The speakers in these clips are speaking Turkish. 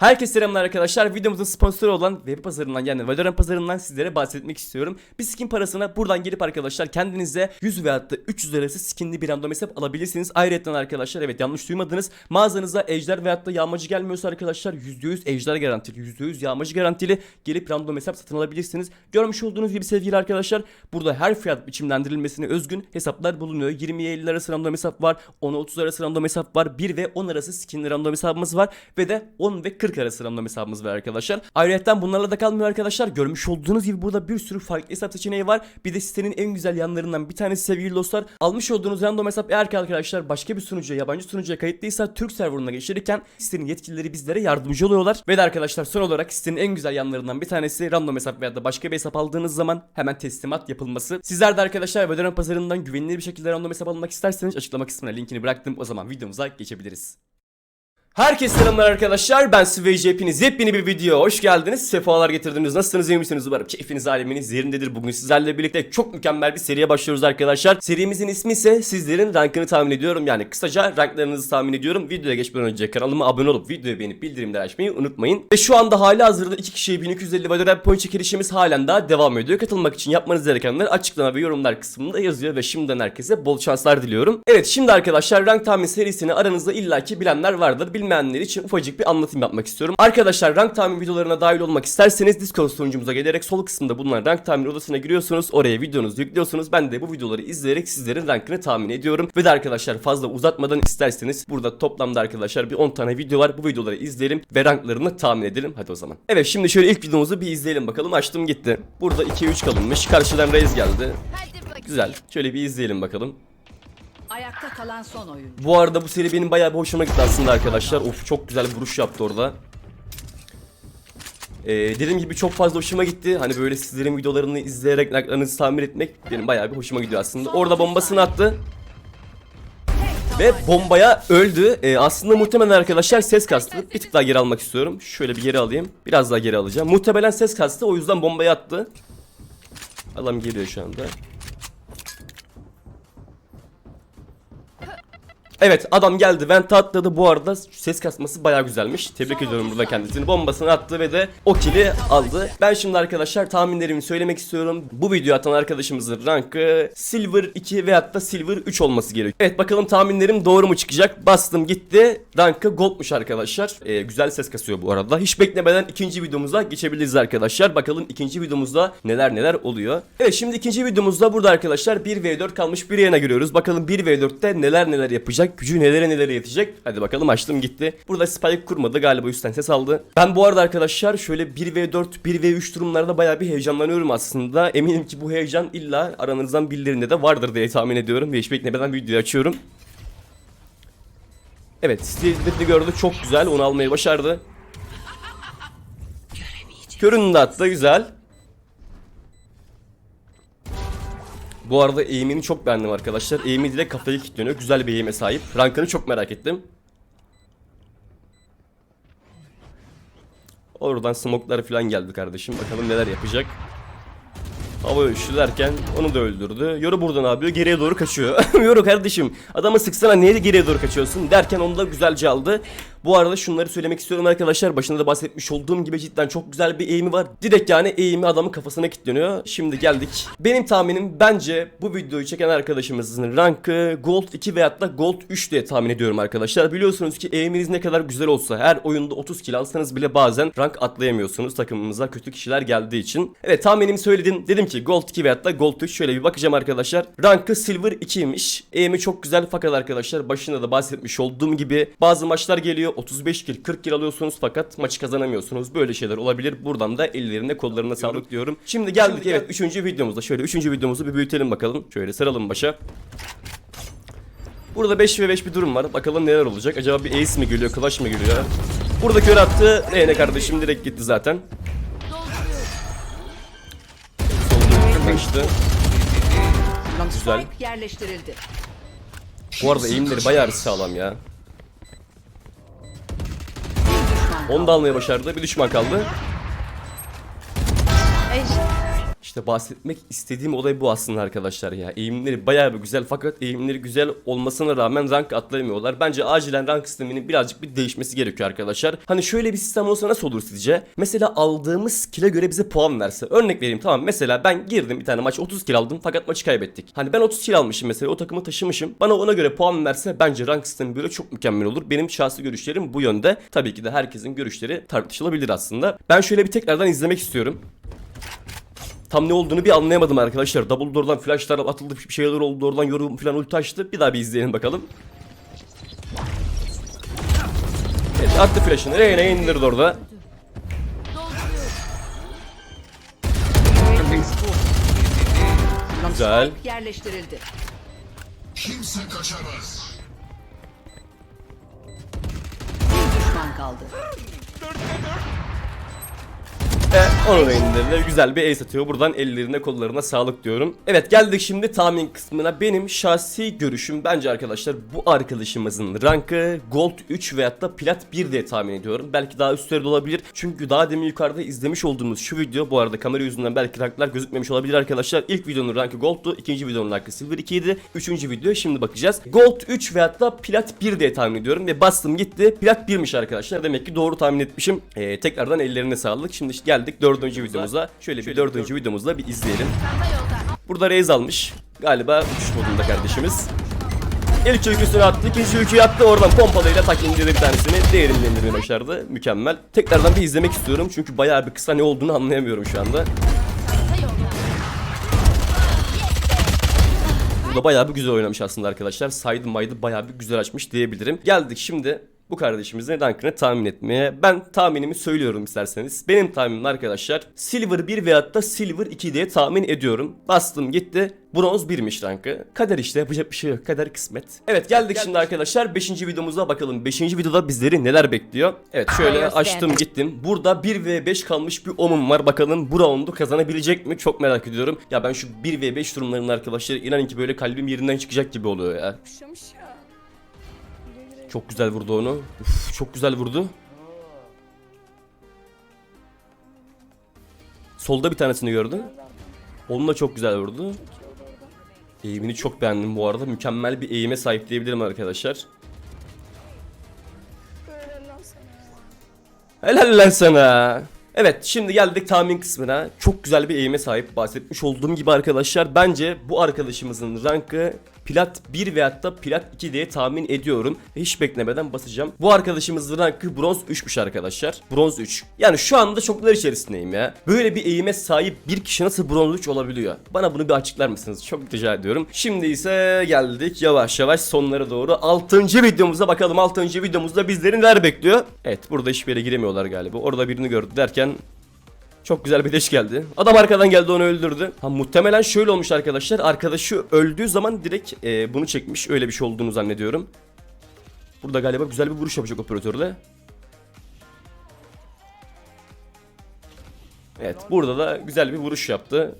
Herkese selamlar arkadaşlar. Videomuzun sponsoru olan web pazarından yani Valorant pazarından sizlere bahsetmek istiyorum. Bir skin parasına buradan gelip arkadaşlar kendinize 100 veyahut da 300 arası skinli bir random hesap alabilirsiniz. Ayrıca arkadaşlar evet yanlış duymadınız. Mağazanıza ejder veyahut da yağmacı gelmiyorsa arkadaşlar %100 ejder garantili, %100 yağmacı garantili gelip random hesap satın alabilirsiniz. Görmüş olduğunuz gibi sevgili arkadaşlar burada her fiyat biçimlendirilmesine özgün hesaplar bulunuyor. 20'ye 50 arası random hesap var. 10'a 30 arası random hesap var. 1 ve 10 arası skinli random hesabımız var. Ve de 10 ve 40 arası random hesabımız var arkadaşlar. Ayrıca bunlarla da kalmıyor arkadaşlar. Görmüş olduğunuz gibi burada bir sürü farklı hesap seçeneği var. Bir de sitenin en güzel yanlarından bir tanesi sevgili dostlar. Almış olduğunuz random hesap eğer ki arkadaşlar başka bir sunucuya, yabancı sunucuya kayıtlıysa Türk serverına geçirirken sitenin yetkilileri bizlere yardımcı oluyorlar. Ve de arkadaşlar son olarak sitenin en güzel yanlarından bir tanesi random hesap veya da başka bir hesap aldığınız zaman hemen teslimat yapılması. Sizler de arkadaşlar Valorant pazarından güvenilir bir şekilde random hesap almak isterseniz açıklama kısmına linkini bıraktım. O zaman videomuza geçebiliriz. Herkese selamlar arkadaşlar. Ben Svej hepiniz yepyeni bir video hoş geldiniz. Sefalar getirdiniz. Nasılsınız iyi misiniz? Umarım keyfiniz aleminiz yerindedir. Bugün sizlerle birlikte çok mükemmel bir seriye başlıyoruz arkadaşlar. Serimizin ismi ise sizlerin rankını tahmin ediyorum. Yani kısaca ranklarınızı tahmin ediyorum. Videoya geçmeden önce kanalıma abone olup videoyu beğenip bildirimleri açmayı unutmayın. Ve şu anda hali hazırda iki kişiye 1250 Valorant point çekilişimiz halen daha devam ediyor. Katılmak için yapmanız gerekenler açıklama ve yorumlar kısmında yazıyor ve şimdiden herkese bol şanslar diliyorum. Evet şimdi arkadaşlar rank tahmin serisini aranızda illaki bilenler vardır. Bilmeyenler için ufacık bir anlatım yapmak istiyorum. Arkadaşlar rank tahmin videolarına dahil olmak isterseniz Discord sunucumuza gelerek sol kısımda bulunan rank tahmin odasına giriyorsunuz. Oraya videonuzu yüklüyorsunuz. Ben de bu videoları izleyerek sizlerin rankını tahmin ediyorum. Ve de arkadaşlar fazla uzatmadan isterseniz burada toplamda arkadaşlar bir 10 tane video var. Bu videoları izleyelim ve ranklarını tahmin edelim. Hadi o zaman. Evet şimdi şöyle ilk videomuzu bir izleyelim bakalım. Açtım gitti. Burada 2-3 kalınmış. Karşıdan Reis geldi. Güzel. Şöyle bir izleyelim bakalım. Ayakta kalan son oyun. Bu arada bu seri benim bayağı bir hoşuma gitti aslında arkadaşlar. Of çok güzel bir vuruş yaptı orada. Ee, dediğim gibi çok fazla hoşuma gitti. Hani böyle sizlerin videolarını izleyerek ranklarınızı tamir etmek benim bayağı bir hoşuma gidiyor aslında. Orada bombasını attı. Ve bombaya öldü. Ee, aslında muhtemelen arkadaşlar ses kastı. Bir tık daha geri almak istiyorum. Şöyle bir geri alayım. Biraz daha geri alacağım. Muhtemelen ses kastı. O yüzden bombayı attı. Adam geliyor şu anda. Evet adam geldi vent atladı. Bu arada ses kasması baya güzelmiş. Tebrik ediyorum burada kendisini. Bombasını attı ve de o kili aldı. Ben şimdi arkadaşlar tahminlerimi söylemek istiyorum. Bu videoyu atan arkadaşımızın rankı Silver 2 veyahut da Silver 3 olması gerekiyor. Evet bakalım tahminlerim doğru mu çıkacak? Bastım gitti. Rankı Gold'muş arkadaşlar. Ee, Güzel ses kasıyor bu arada. Hiç beklemeden ikinci videomuza geçebiliriz arkadaşlar. Bakalım ikinci videomuzda neler neler oluyor. Evet şimdi ikinci videomuzda burada arkadaşlar 1v4 kalmış. Bir yana giriyoruz. Bakalım 1v4'te neler neler yapacak Gücü nelere nelere yetecek? Hadi bakalım açtım gitti. Burada spike kurmadı galiba üstten ses aldı. Ben bu arada arkadaşlar şöyle 1v4 1v3 durumlarda baya bir heyecanlanıyorum aslında. Eminim ki bu heyecan illa aranızdan birilerinde de vardır diye tahmin ediyorum Ve hiç beklemeden videoyu açıyorum. Evet Steel'de gördü çok güzel onu almayı başardı. Körünü de attı güzel Bu arada eğimini çok beğendim arkadaşlar. Eğimi direkt kafayı kilitliyor. Güzel bir eğime sahip. Rankını çok merak ettim. Oradan smoklar falan geldi kardeşim. Bakalım neler yapacak. Hava ölçtü derken onu da öldürdü. Yoru buradan abi geriye doğru kaçıyor. Yoru kardeşim adamı sıksana niye geriye doğru kaçıyorsun derken onu da güzelce aldı. Bu arada şunları söylemek istiyorum arkadaşlar. Başında da bahsetmiş olduğum gibi cidden çok güzel bir eğimi var. Direkt yani eğimi adamın kafasına kilitleniyor. Şimdi geldik. Benim tahminim bence bu videoyu çeken arkadaşımızın rankı Gold 2 veyahut da Gold 3 diye tahmin ediyorum arkadaşlar. Biliyorsunuz ki eğiminiz ne kadar güzel olsa her oyunda 30 kill alsanız bile bazen rank atlayamıyorsunuz takımımıza kötü kişiler geldiği için. Evet tahminimi söyledim. Dedim ki Gold 2 veyahut da Gold 3 şöyle bir bakacağım arkadaşlar. Rankı Silver 2'ymiş. Eğimi çok güzel fakat arkadaşlar başında da bahsetmiş olduğum gibi bazı maçlar geliyor 35 kill 40 kill alıyorsunuz fakat maçı kazanamıyorsunuz. Böyle şeyler olabilir. Buradan da ellerine kollarına sağlık diyorum. Şimdi geldik evet 3. videomuzda. Şöyle 3. videomuzu bir büyütelim bakalım. Şöyle saralım başa. Burada 5 ve 5 bir durum var. Bakalım neler olacak. Acaba bir ace mi geliyor, clash mı geliyor? Burada kör attı. Reyne kardeşim direkt gitti zaten. Kaçtı. Güzel. Bu arada eğimleri bayağı sağlam ya. Onu da almaya başardı. Bir düşman kaldı. İşte bahsetmek istediğim olay bu aslında arkadaşlar ya. Eğimleri bayağı bir güzel fakat eğimleri güzel olmasına rağmen rank atlayamıyorlar. Bence acilen rank sisteminin birazcık bir değişmesi gerekiyor arkadaşlar. Hani şöyle bir sistem olsa nasıl olur sizce? Mesela aldığımız kile göre bize puan verse. Örnek vereyim tamam mesela ben girdim bir tane maç 30 kill aldım fakat maçı kaybettik. Hani ben 30 kill almışım mesela o takımı taşımışım. Bana ona göre puan verse bence rank sistemi böyle çok mükemmel olur. Benim şahsi görüşlerim bu yönde. Tabii ki de herkesin görüşleri tartışılabilir aslında. Ben şöyle bir tekrardan izlemek istiyorum. Tam ne olduğunu bir anlayamadım arkadaşlar. Double door'dan flashlar atıldı bir şeyler oldu oradan yorum falan ulti açtı. Bir daha bir izleyelim bakalım. Evet attı flash'ını. Reyna indirdi orada. Güzel. Yerleştirildi. Kimse kaçamaz. Bir düşman kaldı. Ve onu da indirdi. Güzel bir ace atıyor. Buradan ellerine kollarına sağlık diyorum. Evet geldik şimdi tahmin kısmına. Benim şahsi görüşüm bence arkadaşlar bu arkadaşımızın rankı Gold 3 veyahut da Plat 1 diye tahmin ediyorum. Belki daha üstleri de olabilir. Çünkü daha demin yukarıda izlemiş olduğumuz şu video bu arada kamera yüzünden belki ranklar gözükmemiş olabilir arkadaşlar. İlk videonun rankı Gold'tu. ikinci videonun rankı Silver 2 idi. Üçüncü video şimdi bakacağız. Gold 3 veyahut da Plat 1 diye tahmin ediyorum. Ve bastım gitti. Plat 1'miş arkadaşlar. Demek ki doğru tahmin etmişim. Ee, tekrardan ellerine sağlık. Şimdi geldik dördüncü videomuza. Şöyle bir dördüncü videomuzda bir izleyelim. Burada Reis almış. Galiba uçuş modunda kardeşimiz. İlk öyküsünü attı, ikinci öyküyü attı. Oradan pompalıyla tak indirdi bir tanesini. Diğerini indirmeyi başardı. Mükemmel. Tekrardan bir izlemek istiyorum. Çünkü bayağı bir kısa ne olduğunu anlayamıyorum şu anda. Burada bayağı bir güzel oynamış aslında arkadaşlar. Saydı maydı bayağı bir güzel açmış diyebilirim. Geldik şimdi bu kardeşimizin rankını tahmin etmeye. Ben tahminimi söylüyorum isterseniz. Benim tahminim arkadaşlar Silver 1 veyahut da Silver 2 diye tahmin ediyorum. Bastım gitti. Bronz 1'miş rankı. Kader işte yapacak bir şey yok. Kader kısmet. Evet geldik şimdi arkadaşlar 5. videomuza bakalım. 5. videoda bizleri neler bekliyor? Evet şöyle açtım gittim. Burada 1 v 5 kalmış bir omum var. Bakalım bu roundu kazanabilecek mi? Çok merak ediyorum. Ya ben şu 1 v 5 durumlarının arkadaşlar inanın ki böyle kalbim yerinden çıkacak gibi oluyor ya. Çok güzel vurdu onu. Uf, çok güzel vurdu. Solda bir tanesini gördüm. Onu da çok güzel vurdu. Eğimini çok beğendim bu arada. Mükemmel bir eğime sahip diyebilirim arkadaşlar. Helal lan sana. Evet şimdi geldik tahmin kısmına. Çok güzel bir eğime sahip bahsetmiş olduğum gibi arkadaşlar. Bence bu arkadaşımızın rankı Plat 1 veyahut da Plat 2 diye tahmin ediyorum. Hiç beklemeden basacağım. Bu arkadaşımızın rankı bronz 3'müş arkadaşlar. Bronz 3. Yani şu anda şoklar içerisindeyim ya. Böyle bir eğime sahip bir kişi nasıl bronz 3 olabiliyor? Bana bunu bir açıklar mısınız? Çok rica ediyorum. Şimdi ise geldik yavaş yavaş sonlara doğru. 6. videomuza bakalım. 6. videomuzda bizleri neler bekliyor? Evet burada hiçbir yere giremiyorlar galiba. Orada birini gördü derken çok güzel bir deş geldi. Adam arkadan geldi onu öldürdü. Ha muhtemelen şöyle olmuş arkadaşlar. Arkadaşı öldüğü zaman direkt e, bunu çekmiş. Öyle bir şey olduğunu zannediyorum. Burada galiba güzel bir vuruş yapacak operatörle. Evet burada da güzel bir vuruş yaptı.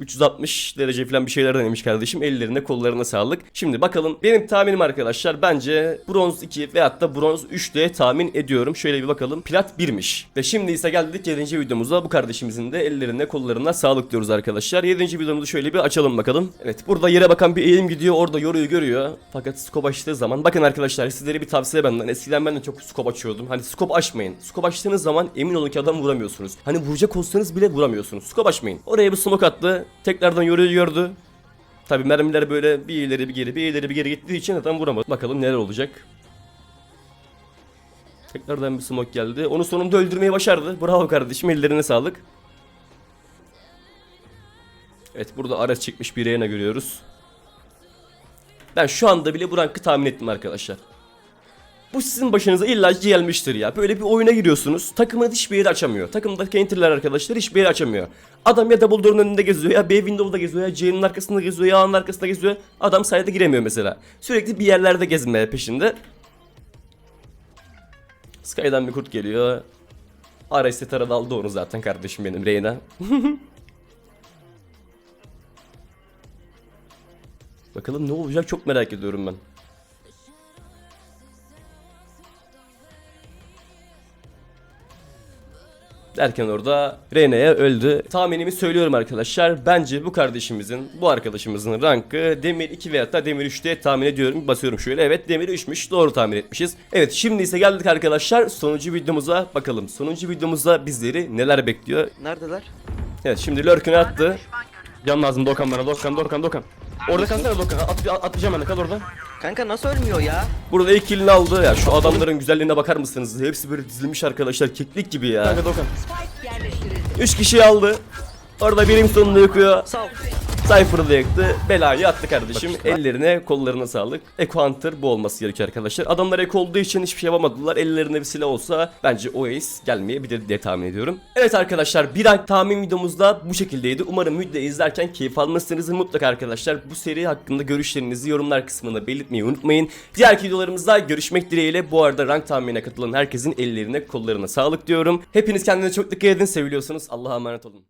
360 derece falan bir şeyler denemiş kardeşim. Ellerine kollarına sağlık. Şimdi bakalım benim tahminim arkadaşlar bence bronz 2 veyahut da bronz 3 diye tahmin ediyorum. Şöyle bir bakalım. Plat 1'miş. Ve şimdi ise geldik 7. videomuza. Bu kardeşimizin de ellerine kollarına sağlık diyoruz arkadaşlar. 7. videomuzu şöyle bir açalım bakalım. Evet burada yere bakan bir eğim gidiyor. Orada yoruyu görüyor. Fakat scope açtığı zaman bakın arkadaşlar sizlere bir tavsiye benden. Eskiden ben de çok scope açıyordum. Hani scope açmayın. Scope açtığınız zaman emin olun ki adam vuramıyorsunuz. Hani vuracak olsanız bile vuramıyorsunuz. Scope açmayın. Oraya bir smoke attı. Tekrardan yoruyu gördü. Tabi mermiler böyle bir ileri bir geri bir ileri bir geri gittiği için adam vuramadı. Bakalım neler olacak. Tekrardan bir smoke geldi. Onu sonunda öldürmeyi başardı. Bravo kardeşim ellerine sağlık. Evet burada araç çekmiş bir Reyna görüyoruz. Ben şu anda bile bu rankı tahmin ettim arkadaşlar. Bu sizin başınıza illa gelmiştir ya. Böyle bir oyuna giriyorsunuz. Takımın hiçbir yeri açamıyor. Takımdaki enterler arkadaşlar hiçbir yeri açamıyor. Adam ya double door'un önünde geziyor ya B window'da geziyor ya C'nin arkasında geziyor ya A'nın arkasında geziyor. Adam sayede giremiyor mesela. Sürekli bir yerlerde gezmeye peşinde. Sky'dan bir kurt geliyor. RS taradı aldı onu zaten kardeşim benim Reyna. Bakalım ne olacak çok merak ediyorum ben. Derken orada Rene'ye öldü. Tahminimi söylüyorum arkadaşlar. Bence bu kardeşimizin, bu arkadaşımızın rankı Demir 2 veya da Demir 3'te tahmin ediyorum. Basıyorum şöyle. Evet Demir 3'müş. Doğru tahmin etmişiz. Evet şimdi ise geldik arkadaşlar. Sonuncu videomuza bakalım. Sonuncu videomuzda bizleri neler bekliyor? Neredeler? Evet şimdi lurk'ünü attı. Can lazım Dokan bana. Dokan, Dokan, Dokan. Orada kalsana Dokan. At, at, atlayacağım ben de kal orada. Kanka nasıl ölmüyor ya? Burada ilk killini aldı ya. Şu adamların güzelliğine bakar mısınız? Hepsi böyle dizilmiş arkadaşlar. Keklik gibi ya. Kanka Dokan. Spike yerleştirildi. 3 kişi aldı. Orada birim sonunu yakıyor. Sağ ol. Cypher'ı da yaktı. Belayı attı kardeşim. Ellerine kollarına sağlık. Eco Hunter bu olması gerekiyor arkadaşlar. Adamlar Eco olduğu için hiçbir şey yapamadılar. Ellerinde bir silah olsa bence o ace gelmeyebilir diye tahmin ediyorum. Evet arkadaşlar bir rank tahmin videomuzda bu şekildeydi. Umarım videoyu izlerken keyif almışsınızdır. Mutlaka arkadaşlar bu seri hakkında görüşlerinizi yorumlar kısmına belirtmeyi unutmayın. Diğer videolarımızda görüşmek dileğiyle. Bu arada rank tahminine katılan herkesin ellerine kollarına sağlık diyorum. Hepiniz kendinize çok dikkat edin. Seviliyorsunuz. Allah'a emanet olun.